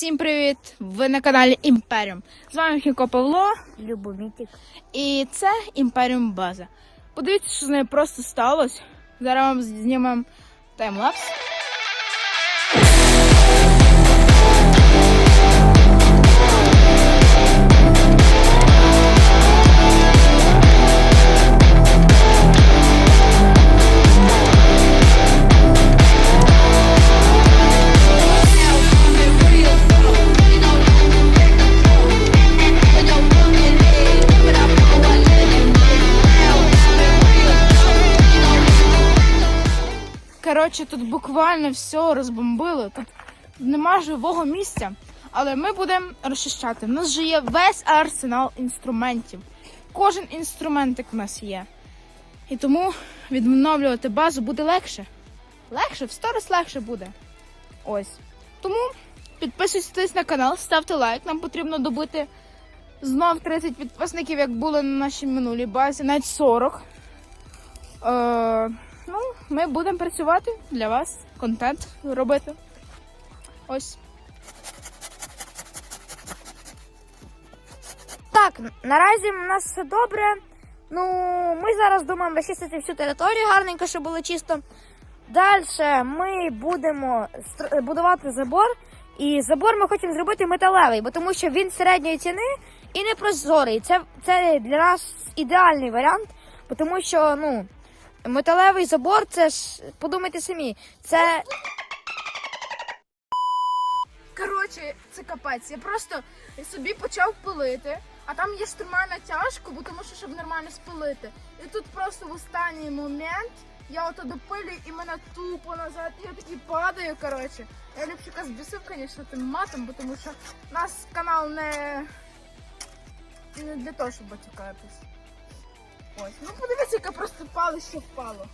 Всім привіт! Ви на каналі Імперіум. З вами Хіко Павло, Любомітик. і це Імперіум База. Подивіться, що з нею просто сталося. Зараз вам знімемо таймлапс. Коротше, тут буквально все розбомбили. Тут нема живого місця. Але ми будемо розчищати. У нас же є весь арсенал інструментів. Кожен інструментик в нас є. І тому відновлювати базу буде легше. Легше, в сто раз легше буде. Ось. Тому підписуйтесь на канал, ставте лайк. Нам потрібно добити знов 30 підписників, як було на нашій минулій базі, навіть 40. Е, ми будемо працювати для вас, контент робити. Ось. Так, наразі в нас все добре. Ну, ми зараз думаємо розчистити всю територію гарненько, щоб було чисто. Далі ми будемо будувати забор. І забор ми хочемо зробити металевий, бо тому що він середньої ціни і не прозорий. Це, це для нас ідеальний варіант, тому що ну, металевий забор це ж, подумайте самі, це Коротше, це капець. Я просто собі почав пилити, а там є штурмальна тяжко, бо тому що щоб нормально спилити. І тут просто в останній момент я ото допилюю і мене тупо назад. Я такий падаю. Коротше. Я Любчика збісив, звісно, тим матом, бо тому що нас канал не, не для того, щоб батькатись. Ось. Ну подивіться, яке просто палище впало.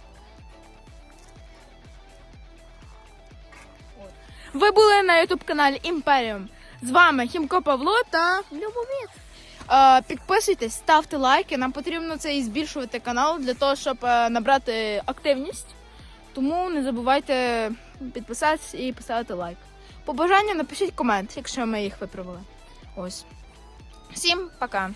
Ви були на ютуб каналі Імперіум. З вами Хімко Павло та любоміт. е, підписуйтесь, ставте лайки. Нам потрібно це і збільшувати канал для того, щоб е, набрати активність. Тому не забувайте підписатись і поставити лайк. По бажанню напишіть комент, якщо ми їх виправили. Ось. Всім пока!